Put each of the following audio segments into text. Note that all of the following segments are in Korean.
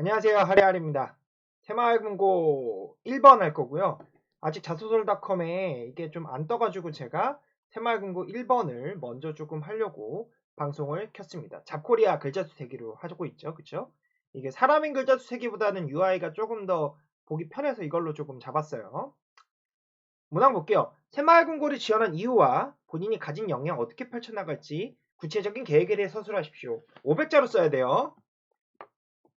안녕하세요. 하리하리입니다. 새마을금고 1번 할 거고요. 아직 자소설닷컴에 이게 좀 안 떠가지고 제가 새마을금고 1번을 먼저 조금 하려고 방송을 켰습니다. 잡코리아 글자수 세기로 하고 있죠. 그쵸? 이게 사람인 글자수 세기보다는 UI가 조금 더 보기 편해서 이걸로 조금 잡았어요. 문항 볼게요. 새마을금고를 지원한 이유와 본인이 가진 역량 어떻게 펼쳐나갈지 구체적인 계획에 대해 서술하십시오. 500자로 써야 돼요.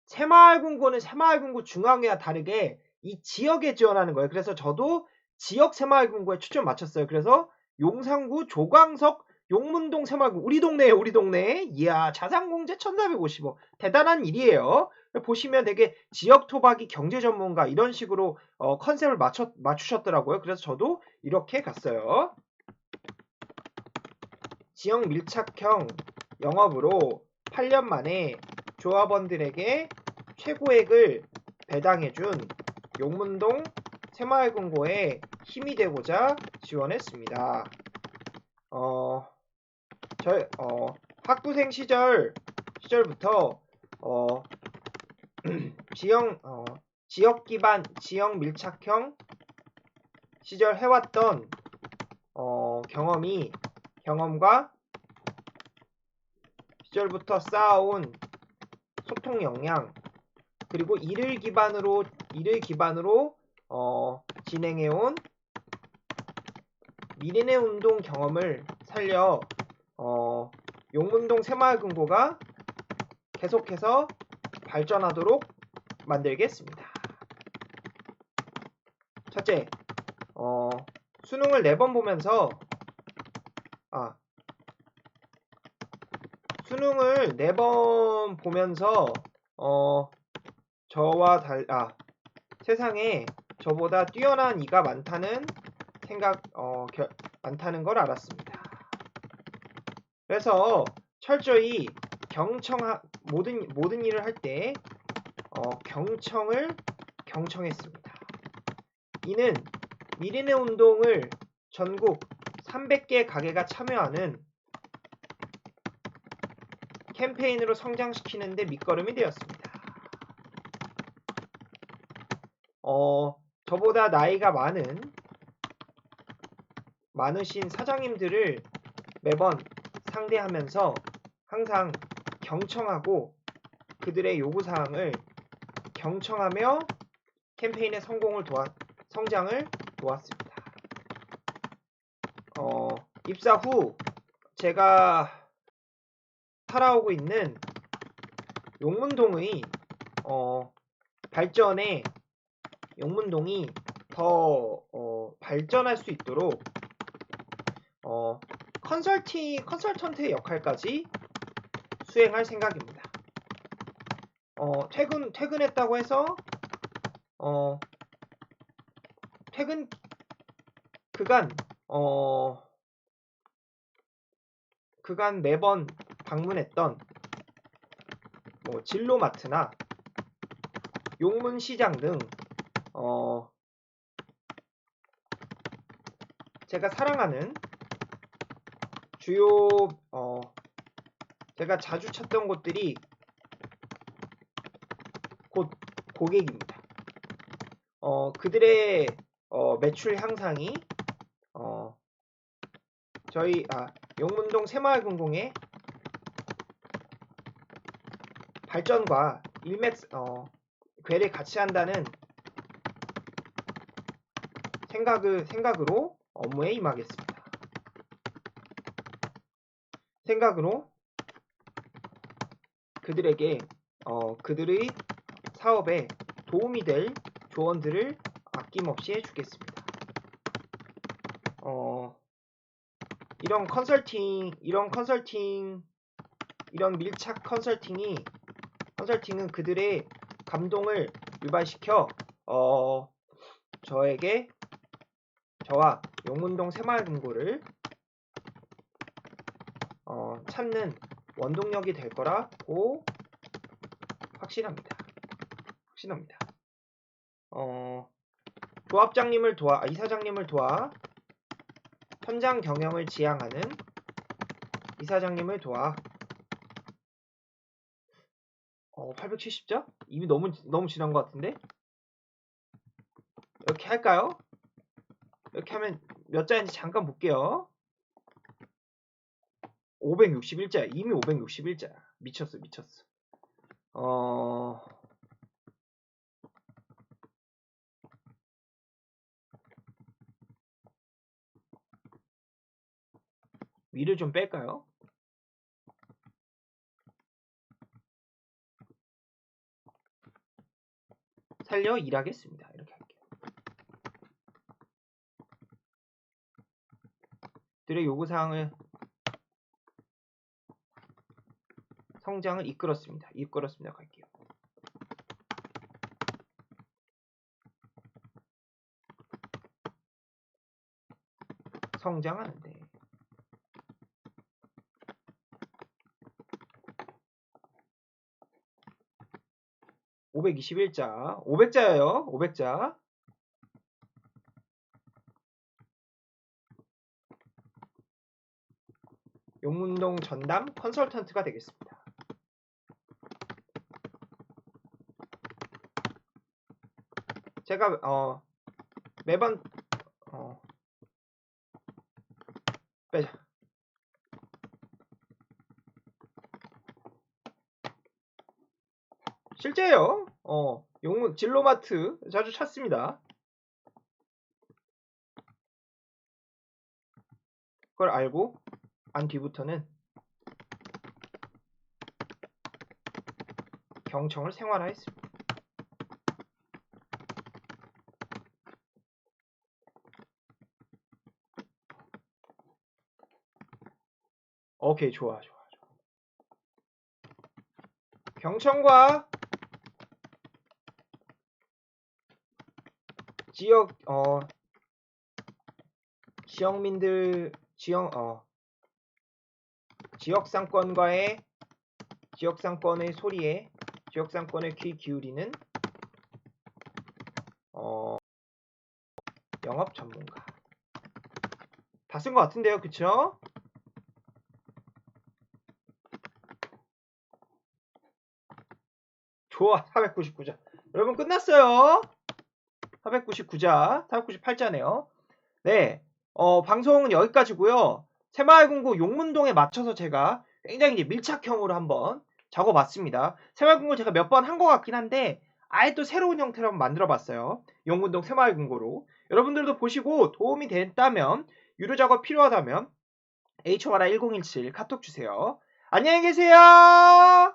새마을금고는 새마을금고 중앙회와 다르게 이 지역에 지원하는 거예요. 그래서 저도 지역 새마을금고에 초점 맞췄어요. 그래서 용산구 조광석 용문동 새마을금고 우리 동네에 우리 동네에 이야 자산공제 1455 대단한 일이에요. 보시면 되게 지역 토박이 경제 전문가 이런 식으로 어, 컨셉을 맞춰, 맞추셨더라고요. 그래서 저도 이렇게 갔어요. 지역 밀착형 영업으로 8년 만에 조합원들에게 최고액을 배당해준 용문동 새마을금고에 힘이 되고자 지원했습니다. 어, 저, 어, 학부생 시절, 시절부터, 어, 지역, 어, 지역 기반, 지역 밀착형 시절 해왔던, 어, 경험이, 경험과 시절부터 쌓아온 소통 역량, 그리고 이를 기반으로, 이를 기반으로, 어, 진행해온 미래의 운동 경험을 살려 어, 용문동 새마을금고가 계속해서 발전하도록 만들겠습니다. 첫째, 어, 수능을 4번 보면서 아, 수능을 4번 보면서 어, 저와 달, 아, 세상에 저보다 뛰어난 이가 많다는 생각, 어, 겨, 많다는 걸 알았습니다. 그래서 철저히 경청, 모든, 모든 일을 할 때, 어, 경청을 경청했습니다. 이는 미리네 운동을 전국 300개 가게가 참여하는 캠페인으로 성장시키는 데 밑거름이 되었습니다. 어, 저보다 나이가 많은 많으신 사장님들을 매번 상대하면서 항상 경청하고 그들의 요구사항을 경청하며 캠페인의 성공을 도와, 성장을 도왔습니다. 어, 입사 후 제가 살아오고 있는 용문동의 어, 발전에 용문동이 더 어, 발전할 수 있도록 어, 컨설팅, 컨설턴트의 역할까지 수행할 생각입니다. 어, 퇴근, 퇴근했다고 해서, 어, 퇴근 그간, 어, 그간 매번 방문했던 뭐 진로마트나 용문시장 등, 어, 제가 사랑하는 주요 어 제가 자주 찾던 곳들이 곧 고객입니다. 어 그들의 어, 매출 향상이 어 저희 아 용문동 새마을금공의 발전과 일맥 어 괴를 같이 한다는 생각을 생각으로 업무에 임하겠습니다. 생각으로 그들에게 어, 그들의 사업에 도움이 될 조언들을 아낌없이 해주겠습니다. 어, 이런 컨설팅, 이런 컨설팅, 이런 밀착 컨설팅이 컨설팅은 그들의 감동을 유발시켜 어, 저에게 저와 용문동 새마을금고를 어, 찾는 원동력이 될 거라고 확신합니다. 확신합니다. 어, 조합장님을 도와, 아, 이사장님을 도와 현장 경영을 지향하는 이사장님을 도와 어, 870자? 이미 너무 너무 지난 것 같은데? 이렇게 할까요? 이렇게 하면 몇 자인지 잠깐 볼게요. 561자. 이미 561자야. 미쳤어, 미쳤어. 어, 위를 좀 뺄까요? 살려 일하겠습니다. 이렇게 할게요. 들의 요구사항을 성장을 이끌었습니다. 이끌었습니다. 갈게요. 성장하는데 521자. 500자예요. 500자. 용문동 전담 컨설턴트가 되겠습니다. 제가 어 매번 어 빼자 실제요. 어, 용문 진로마트 자주 찾습니다. 그걸 알고 안 뒤부터는 경청을 생활화했습니다. 오케이 좋아 좋아 좋아. 경청과 지역 어 지역민들 지역 어 지역 상권과의 지역 상권의 소리에 지역 상권에 귀 기울이는 어 영업 전문가 다 쓴 것 같은데요, 그쵸? 좋아, 499자. 여러분 끝났어요. 499자, 498자네요. 네, 어, 방송은 여기까지고요. 새마을금고 용문동에 맞춰서 제가 굉장히 밀착형으로 한번 적어봤습니다. 새마을금고 제가 몇 번 한 것 같긴 한데 아예 또 새로운 형태로 한번 만들어봤어요. 용문동 새마을금고로. 여러분들도 보시고 도움이 됐다면 유료 작업 필요하다면 HORA1017 카톡 주세요. 안녕히 계세요.